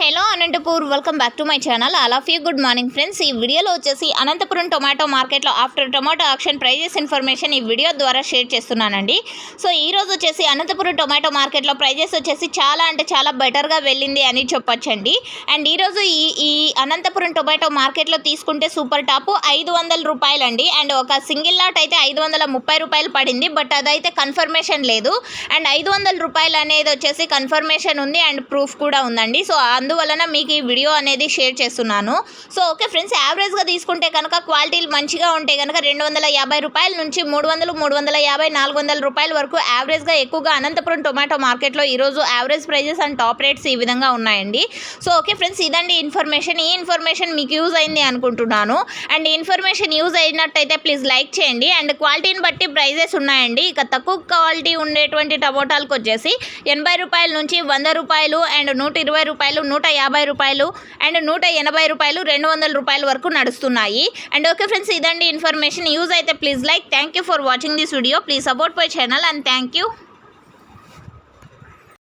Hello Anantapur welcome back to my channel all of you good morning friends ఈ వీడియోలో వచ్చేసి Anantapuram tomato మార్కెట్లో after tomato auction prices information ఈ video ద్వారా share చేస్తున్నానండి. సో ఈ రోజు వచ్చేసి అనంతపురం టొమాటో మార్కెట్లో ప్రైజెస్ వచ్చేసి చాలా అంటే చాలా బెటర్గా వెళ్ళింది అని చెప్పొచ్చండి. అండ్ ఈరోజు ఈ ఈ అనంతపురం టొమాటో మార్కెట్లో తీసుకుంటే సూపర్ టాప్ ఐదు వందల రూపాయలండి. అండ్ ఒక సింగిల్ లాట్ అయితే ఐదు వందల ముప్పై రూపాయలు పడింది. బట్ అదైతే కన్ఫర్మేషన్ లేదు. అండ్ ఐదు వందల రూపాయలు అనేది వచ్చేసి కన్ఫర్మేషన్ ఉంది. అండ్ ప్రూఫ్ కూడా ఉందండి. సో అందువలన మీకు ఈ వీడియో అనేది షేర్ చేస్తున్నాను. సో ఓకే ఫ్రెండ్స్ యావరేజ్గా తీసుకుంటే కనుక క్వాలిటీలు మంచిగా ఉంటే కనుక రెండు వందల యాభై రూపాయల నుంచి మూడు వందలు మూడు వందల యాభై నాలుగు వందల రూపాయల వరకు యావరేజ్గా ఎక్కువగా అనంతపురం టొమాటో మార్కెట్లో ఈరోజు average prices and top rates ఈ విధంగా ఉన్నాయండి. సో ఓకే ఫ్రెండ్స్ ఇదండి ఇన్ఫర్మేషన్. ఈ ఇన్ఫర్మేషన్ మీకు యూజ్ అయింది అనుకుంటున్నాను. అండ్ ఇన్ఫర్మేషన్ యూజ్ అయినట్టయితే ప్లీజ్ లైక్ చేయండి. అండ్ క్వాలిటీని బట్టి ప్రైజెస్ ఉన్నాయండి. ఇక తక్కువ క్వాలిటీ ఉండేటువంటి టమోటాలకు వచ్చేసి ఎనభై రూపాయల నుంచి వంద రూపాయలు అండ్ నూట ఇరవై రూపాయలు నూట యాభై రూపాయలు అండ్ నూట ఎనభై రూపాయలు రెండు వందల రూపాయల వరకు నడుస్తున్నాయి. అండ్ ఓకే ఫ్రెండ్స్ ఇదండి ఇన్ఫర్మేషన్. యూజ్ అయితే please like thank you for watching this video. Please support my channel and thank you.